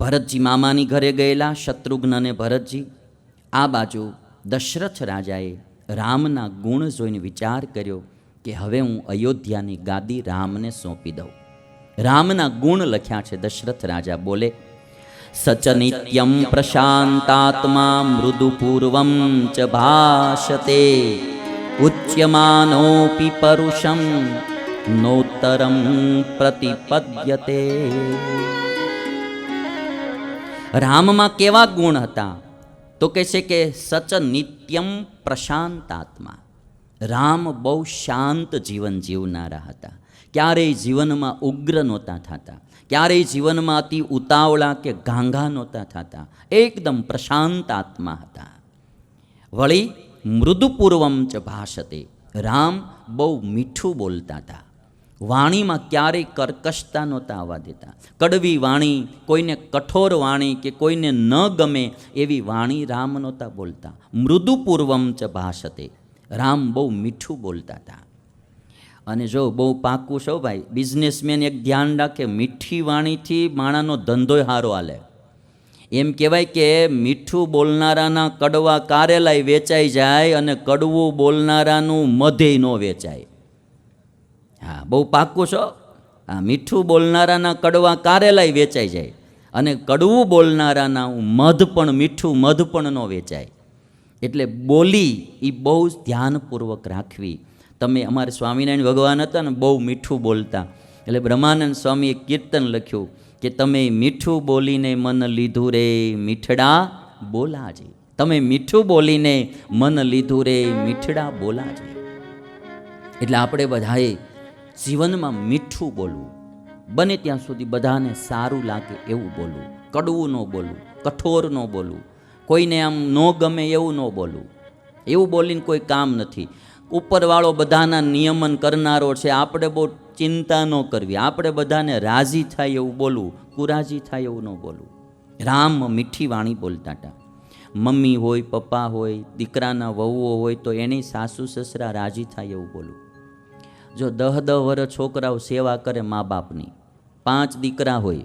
ભરતજી મામાની ઘરે ગયેલા શત્રુઘ્ન અને ભરતજી આ બાજુ દશરથ રાજાએ રામના ગુણ જોઈને વિચાર કર્યો કે હવે હું અયોધ્યાની ગાદી રામને સોંપી દઉં. રામના ગુણ લખ્યા છે દશરથ રાજા બોલે સચ નિત્યમ પ્રશાંતાત્મા મૃદુપૂર્વમ ચ ભાષતે ઉચ્યમાનોપી પરુષમ નોતરમ પ્રતિપદ્યતે. રામમાં કેવા ગુણ હતા? તો કહે છે કે સચ નિત્યમ પ્રશાંતાત્મા. રામ બહુ શાંત જીવન જીવનારા હતા. ક્યારેય જીવનમાં ઉગ્ર નહોતા થતા. ક્યારેય જીવનમાં અતિ ઉતાવળા કે ગાંગા નહોતા થતા. એકદમ પ્રશાંત આત્મા હતા. વળી મૃદુપૂર્વમ ચ ભાષતે રામ બહુ મીઠું બોલતા હતા. વાણીમાં ક્યારેય કર્કશતા નહોતા આવવા દેતા. કડવી વાણી, કોઈને કઠોર વાણી કે કોઈને ન ગમે એવી વાણી રામ નહોતા બોલતા. મૃદુપૂર્વમ ચ ભાષતે રામ બહુ મીઠું બોલતા હતા અને જો બહુ પાકું છો ભાઈ, બિઝનેસમેન એક ધ્યાન રાખે, મીઠી વાણીથી માણાનો ધંધોય સારો હાલે. એમ કહેવાય કે મીઠું બોલનારાના કડવા કારેલાય વેચાઈ જાય અને કડવું બોલનારાનું મધેય ન વેચાય. હા, બહુ પાક્કું છો? હા મીઠું બોલનારાના કડવા કારેલાય વેચાઈ જાય. અને કડવું બોલનારાના મધ પણ, મીઠું મધ પણ ન વેચાય. એટલે બોલી એ બહુ ધ્યાનપૂર્વક રાખવી. તમે અમારે સ્વામિનારાયણ ભગવાન હતા ને, બહુ મીઠું બોલતા. એટલે બ્રહ્માનંદ સ્વામીએ કીર્તન લખ્યું કે તમે મીઠું બોલીને મન લીધું રે, મીઠડા બોલાજે. તમે મીઠું બોલીને મન લીધું રે, મીઠડા બોલાજે. એટલે આપણે બધાએ જીવનમાં મીઠું બોલવું. બને ત્યાં સુધી બધાને સારું લાગે એવું બોલવું. કડવું ન બોલવું, કઠોર ન બોલવું. કોઈને આમ ન ગમે એવું ન બોલવું. એવું બોલીને કોઈ કામ નથી. ઉપરવાળો બધાના નિયમન કરનારો છે. આપણે બહુ ચિંતા ન કરવી. આપણે બધાને રાજી થાય એવું બોલવું, કુરાજી થાય એવું ન બોલવું. રામ મીઠી વાણી બોલતા હતા. મમ્મી હોય, પપ્પા હોય, દીકરાના વહુઓ હોય તો એની સાસુ સસરા રાજી થાય એવું બોલવું. જો દહ દહ વર્ષ છોકરાઓ સેવા કરે મા બાપની, પાંચ દીકરા હોય,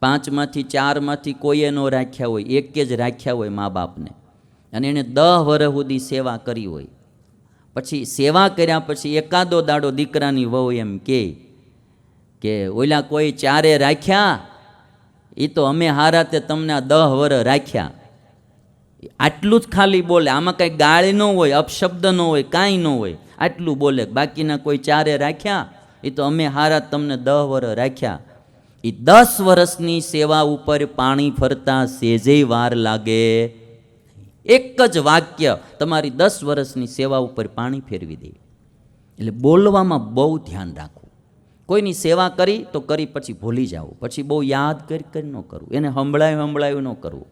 પાંચમાંથી ચારમાંથી કોઈએ ન રાખ્યા હોય, એકે જ રાખ્યા હોય મા બાપને. અને એણે દહ વર્ષ સુધી સેવા કરી હોય. પછી સેવા કર્યા પછી એકાદો દાડો દીકરાની વહુ એમ કે કે ઓલા કોઈ ચારે રાખ્યા? એ તો અમે હારા તે તમને દહ વર રાખ્યા. આટલું જ ખાલી બોલે, આમાં કાંઈ ગાળી ન હોય, અપશબ્દ ન હોય, કાંઈ ન હોય. આટલું બોલે. બાકીના કોઈ ચારે રાખ્યા? એ તો અમે હારા તમને દહ વર્ષ રાખ્યા. એ દસ વર્ષની સેવા ઉપર પાણી ફરતા સેજેય વાર લાગે. એક જ વાક્ય, તમારી દસ વર્ષની સેવા ઉપર પાણી ફેરવી દે. એટલે બોલવામાં બહુ ધ્યાન રાખવું. કોઈની સેવા કરી તો કરી, પછી ભૂલી જાઓ. પછી બહુ યાદ કરી કરી ન કરવું એને સંભળાયું સંભળાયું ન કરવું.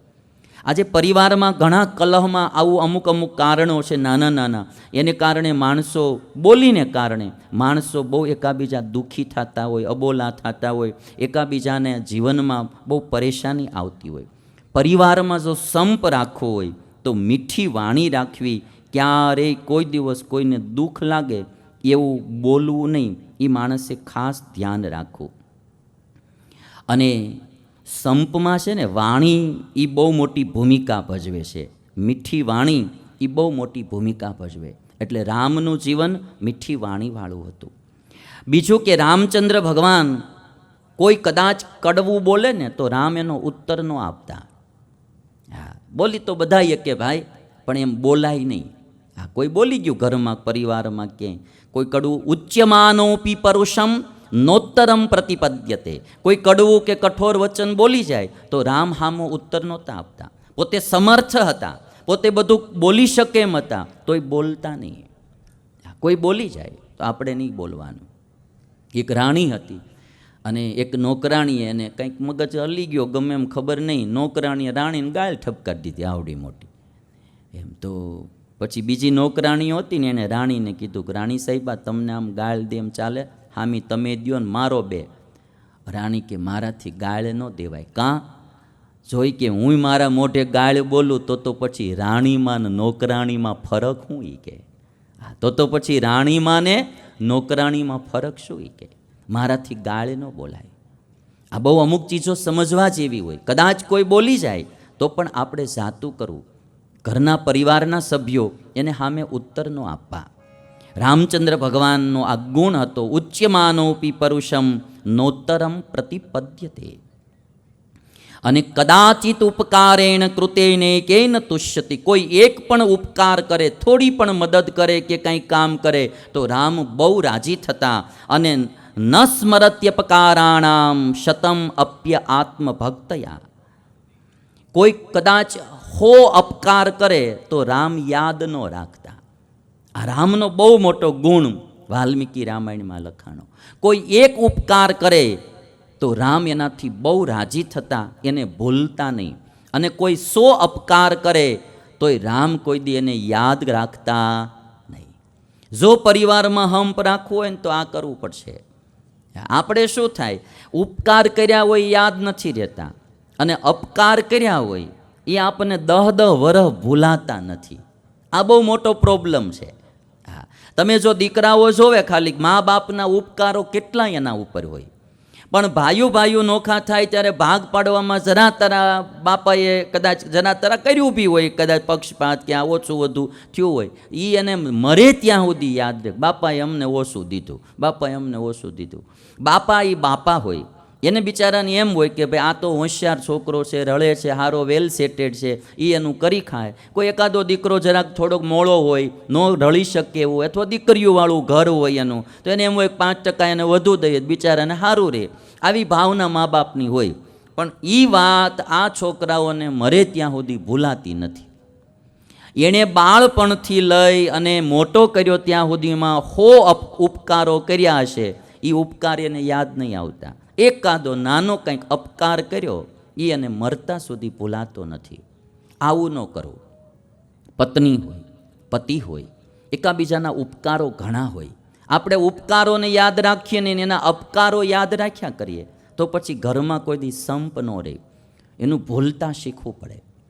આજે પરિવારમાં ઘણા કલહમાં આવું અમુક અમુક કારણો છે, નાના નાના. એને કારણે માણસો, બોલીને કારણે માણસો બહુ એકાબીજા દુઃખી થતા હોય, અબોલા થતા હોય, એકાબીજાને જીવનમાં બહુ પરેશાની આવતી હોય. પરિવારમાં જો સંપ રાખવો હોય, તો મીઠી વાણી રાખવી ક્યારેય કોઈ દિવસ કોઈને દુઃખ લાગે એવું બોલવું નહીં. એ માણસે ખાસ ધ્યાન રાખવું. અને સંપમાં છે ને વાણી એ બહુ મોટી ભૂમિકા ભજવે છે. મીઠી વાણી એ બહુ મોટી ભૂમિકા ભજવે. એટલે રામનું જીવન મીઠી વાણીવાળું હતું. બીજું કે રામચંદ્ર ભગવાન કોઈ કદાચ કડવું બોલે ને તો રામ એનો ઉત્તર ન આપતા. હા, બોલી તો બધા કે ભાઈ, પણ એમ બોલાય નહીં. હા, કોઈ બોલી ગયું ઘરમાં, પરિવારમાં ક્યાંય? કોઈ કડવું, ઉચ્યમાનોપી પરુષમ નોત્તરમ પ્રતિપદ્યતે. કોઈ કડવું કે કઠોર વચન બોલી જાય, તો રામ હામો ઉત્તર નહોતા આપતા. પોતે સમર્થ હતા, પોતે બધું બોલી શકે એમ હતા, તોય બોલતા નહીં. કોઈ બોલી જાય, તો આપણે નહીં બોલવાનું. એક રાણી હતી, અને એક નોકરાણીએ એને કંઈક મગજ હલી ગયો, ગમે એમ ખબર નહીં, નોકરાણીએ રાણીને ગાળ ઠપકારી દીધી, આવડી મોટી. એમ તો પછી બીજી નોકરાણીઓ હતી ને, એને રાણીને કીધું કે, રાણી સાહેબા તમને આમ ગાળ દે એમ ચાલે? હામી તમે દ્યો ને મારો બે. રાણી કે મારાથી ગાળ ન દેવાય. કાં? જોઈ કે હું મારા મોઢે ગાળ બોલું તો તો પછી રાણીમાં નોકરાણીમાં ફરક શું એ કે? હા, તો તો પછી રાણીમાં ને નોકરાણીમાં ફરક શું એ કે? મારાથી ગાળ ન બોલાય. આ બહુ અમુક ચીજો સમજવા જેવી હોય. કદાચ કોઈ બોલી જાય તો પણ આપણે જાતું કરવું. ઘરના પરિવારના સભ્યો એને સામે ઉત્તર ન આપવા. રામચંદ્ર ભગવાનનો આ ગુણ હતો, ઉચ્યમાનોપી પરુષમ નોત્તરમ પ્રતિપદ્યતે. અને કદાચિત ઉપકારેણ કૃતેને કે ન તુષ્યતી, કોઈ એક પણ ઉપકાર કરે, થોડી પણ મદદ કરે કે કંઈ કામ કરે, તો રામ બહુ રાજી થતા અને ન સ્મરત્યપકારાણામ શતમ અપ્ય આત્મભક્તયા. કોઈ કદાચ હો અપકાર કરે, તો રામ યાદ ન રાખતા. આ રામનો બહુ મોટો ગુણ વાલ્મીકી રામાયણમાં લખાણો. કોઈ એક ઉપકાર કરે તો રામ એનાથી બહુ રાજી થતા, એને ભૂલતા નહીં. અને કોઈ સો અપકાર કરે તોય રામ કોઈ દી એને યાદ રાખતા નહીં. જો પરિવારમાં હંપ રાખવું હોય ને તો આ કરવું પડશે. આપણે શું થાય? ઉપકાર કર્યા હોય યાદ નથી રહેતા. અને અપકાર કર્યા હોય એ આપણને દહ દહ વરહ ભૂલાતા નથી. આ બહુ મોટો પ્રોબ્લેમ છે. તમે જો દીકરાઓ જોવે ખાલી મા બાપના ઉપકારો કેટલા એના ઉપર હોય. પણ ભાઈઓ ભાઈઓ નોખા થાય ત્યારે ભાગ પાડવામાં જરા તરા બાપાએ કદાચ જરા તરા કર્યું બી હોય, કદાચ પક્ષપાત કે આ ઓછું વધુ થયું હોય એ એને મરે ત્યાં સુધી યાદ રહે બાપાએ અમને ઓછું દીધું, બાપાએ અમને ઓછું દીધું. બાપા એ બાપા હોય. એને બિચારાને એમ હોય કે ભાઈ આ તો હોશિયાર છોકરો છે રળે છે, હારો વેલ સેટેડ છે એ એનું કરી ખાય. કોઈ એકાદો દીકરો જરાક થોડોક મોળો હોય, ન રળી શકે એવું, અથવા દીકરીઓવાળું ઘર હોય એનું, તો એને એમ હોય પાંચ ટકા એને વધુ દઈએ બિચારાને સારું રહે. આવી ભાવના મા બાપની હોય. પણ એ વાત આ છોકરાઓને મરે ત્યાં સુધી ભૂલાતી નથી. એણે બાળપણથી લઈ અને મોટો કર્યો ત્યાં સુધીમાં હો ઉપકારો કર્યા હશે. એ ઉપકાર એને યાદ નહીં આવતા. એકાદો નાનો કંઈક અપકાર કર્યો એ એને મરતા સુધી ભૂલાતો નથી. આવું ન કરવું પત્ની હોય, પતિ હોય, એકાબીજાના ઉપકારો ઘણા હોય. આપણે ઉપકારોને યાદ રાખીએ ને એના અપકારો યાદ રાખ્યા કરીએ, તો પછી ઘરમાં કોઈ દી સંપ ન રહે. એનું ભૂલતા શીખવું પડે.